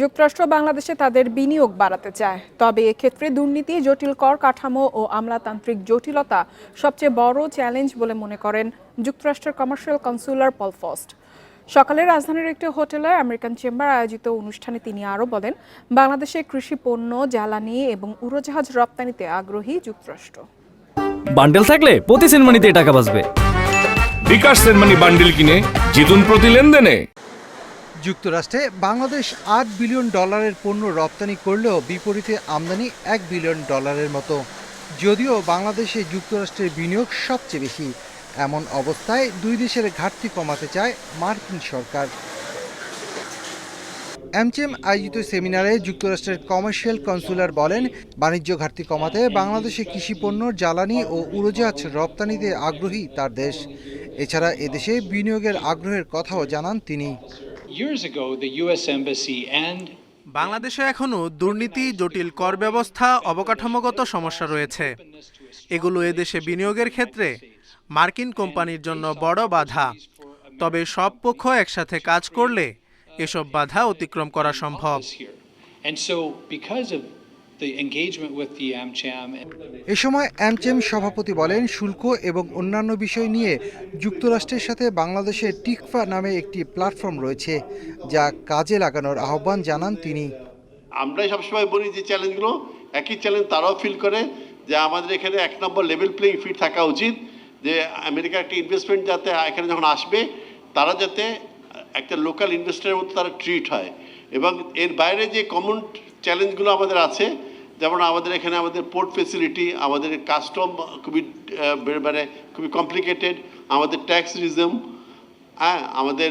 যুক্তরাষ্ট্র বাংলাদেশে তাদের বিনিয়োগ বাড়াতে চায়। তবে এক্ষেত্রে দুর্নীতি জটিল কর কাঠামো ও আমলাতান্ত্রিক জটিলতা সবচেয়ে বড় চ্যালেঞ্জ বলে মনে করেন যুক্তরাষ্ট্রের কমার্শিয়াল কনসুলার পল ফস্ট। সকালে রাজধানীর একটি হোটেলে আমেরিকান চেম্বার আয়োজিত অনুষ্ঠানে তিনি আরও বলেন বাংলাদেশে কৃষি পণ্য জ্বালানি এবং উড়োজাহাজ রপ্তানিতে আগ্রহী যুক্তরাষ্ট্র। বান্ডেল থাকলে প্রতি সেনমানিতে টাকা বাঁচবে। বিকাশ সেনমানি বান্ডেল কিনে জিতুন প্রতি লেনদেনে। যুক্তরাষ্ট্রে বাংলাদেশ আট বিলিয়ন ডলারের পণ্য রপ্তানি করলেও বিপরীতে আমদানি এক বিলিয়ন ডলারের মতো। যদিও বাংলাদেশে যুক্তরাষ্ট্রের বিনিয়োগ সবচেয়ে বেশি, এমন অবস্থায় দুই দেশের ঘাটতি কমাতে চায় মার্কিন সরকার। এমচেম আয়োজিত সেমিনারে যুক্তরাষ্ট্রের কমার্শিয়াল কনসুলার বলেন, বাণিজ্য ঘাটতি কমাতে বাংলাদেশে কৃষি কৃষিপণ্য জ্বালানি ও উড়োজাহাজ রপ্তানিতে আগ্রহী তার দেশ। এছাড়া এদেশে বিনিয়োগের আগ্রহের কথাও জানান তিনি। Years ago, the U.S. Embassy and বাংলাদেশে এখনও দুর্নীতি জটিল কর ব্যবস্থা অবকাঠামোগত সমস্যা রয়েছে এগুলো এদেশে বিনিয়োগের ক্ষেত্রে মার্কিন কোম্পানির জন্য বড় বাধা তবে সব পক্ষ একসাথে কাজ করলে এসব বাধা অতিক্রম করা সম্ভব এ সময় অ্যামচেম সভাপতি বলেন শুল্ক এবং অন্যান্য বিষয় নিয়ে যুক্তরাষ্ট্রের সাথে বাংলাদেশের টিকফা নামে একটি প্ল্যাটফর্ম রয়েছে যা কাজে লাগানোর আহ্বান জানান তিনি। আমরাই সবসময় বলি যে চ্যালেঞ্জগুলো একই চ্যালেঞ্জ তারাও ফিল করে যে আমাদের এখানে এক নম্বর লেভেল প্লেইং ফিল্ড থাকা উচিত যে আমেরিকার একটা ইনভেস্টমেন্ট যাতে এখানে যখন আসবে তারা যাতে একটা লোকাল ইনভেস্টরের মতো তারা ট্রিট হয়। এবং এর বাইরে যে কমন চ্যালেঞ্জগুলো আমাদের আছে। যেমন আমাদের এখানে আমাদের পোর্ট ফেসিলিটি আমাদের কাস্টম খুবই মানে খুবই কমপ্লিকেটেড আমাদের ট্যাক্স রিজম হ্যাঁ আমাদের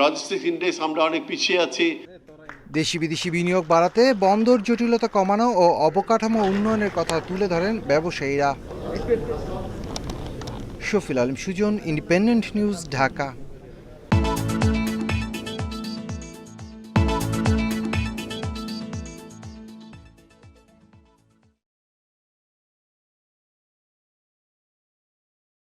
লজিস্টিক্স ইন্ডেক্স আমরা অনেক পিছিয়ে আছি। দেশি বিদেশি বিনিয়োগ বাড়াতে বন্দর জটিলতা কমানো ও অবকাঠামো উন্নয়নের কথা তুলে ধরেন ব্যবসায়ীরা। Shafil Alam Sujon independent news Dhaka.